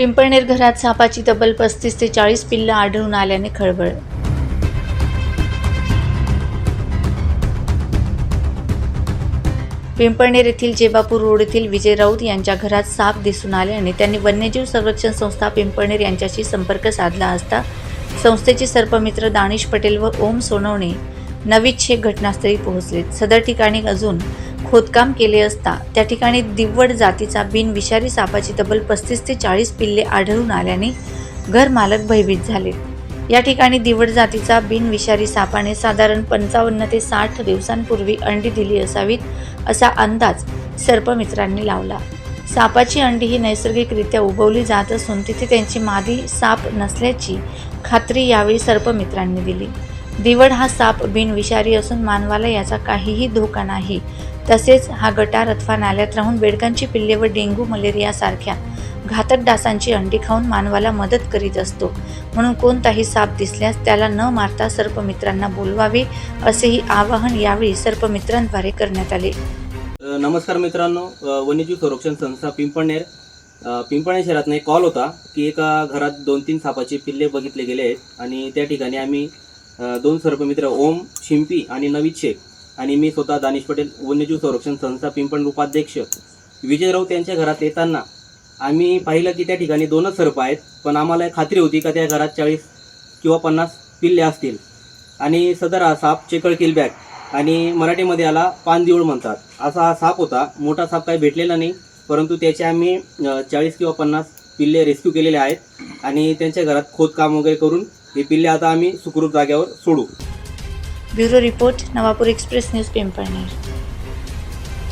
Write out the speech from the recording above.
पिंपळनेर घरात सापाची तब्बल पस्तीस ते चाळीस पिल्लं आढळून आल्याने खळबळ. पिंपळनेर येथील जेबापूर रोड येथील विजय राऊत यांच्या घरात साप दिसून आल्याने त्यांनी वन्यजीव संरक्षण संस्था पिंपळनेर यांच्याशी संपर्क साधला असता संस्थेचे सर्पमित्र दानिश पटेल व ओम सोनवणे नवीद शेख घटनास्थळी पोहोचले सदर ठिकाणी अजून खोदकाम केले असता त्या ठिकाणी दिव्वड जातीचा बिन विषारी सापाची तब्बल पस्तीस ते चाळीस पिल्ले आढळून आल्याने घर मालक भयभीत झाले. या ठिकाणी दिवड जातीचा बिन विषारी सापाने साधारण पंचावन्न ते साठ दिवसांपूर्वी अंडी दिली असावीत असा अंदाज सर्पमित्रांनी लावला. सापाची अंडी ही नैसर्गिकरित्या उगवली जात असून तिथे त्यांची मादी साप नसल्याची खात्री यावेळी सर्पमित्रांनी दिली. दिवड हा साप बिनविषारी असून मानवाला याचा काहीही धोका नाही. तसेच हा गटार अथवा नाल्यात राहून बेडकांची पिल्ले व डेंग्यू मलेरिया सारख्या घातक डासांची अंडी खाऊन मानवाला मदत करीत असतो. म्हणून कोणताही साप दिसल्यास त्याला न मारता सर्पमित्रांना बोलवावे असेही आवाहन यावेळी सर्पमित्रांद्वारे करण्यात आले. नमस्कार मित्रांनो. वन्यजीव संरक्षण संस्था पिंपळनेर. पिंपळनेर शहरातनं एक कॉल होता की एका घरात दोन तीन सापाचे पिल्ले बघितले गेले आहेत आणि त्या ठिकाणी आम्ही दोन सर्पमित्र ओम शिंपी आणि नवीद शेख. आणि मी स्वतः दानिश पटेल वन्यजीव संरक्षण संस्था पिंपण उपाध्यक्ष. विजय राऊत यांच्या घरात येताना आम्ही पाहिलं की त्या ठिकाणी दोनच सर्प आहेत पण आम्हाला खात्री होती का त्या घरात चाळीस किंवा पन्नास पिल्ले असतील. आणि सदर हा साप चेकळ किलबॅग आणि मराठीमध्ये याला पानदिवळ म्हणतात. असा हा साप होता. मोठा साप काही भेटलेला नाही परंतु त्याचे आम्ही चाळीस किंवा पन्नास पिल्ले रेस्क्यू केलेले आहेत. आणि त्यांच्या घरात खोदकाम वगैरे करून हे पिल्ले आता आम्ही सुखरूप जाग्यावर सोडू. Bureau report Navapur express news Pimpalner.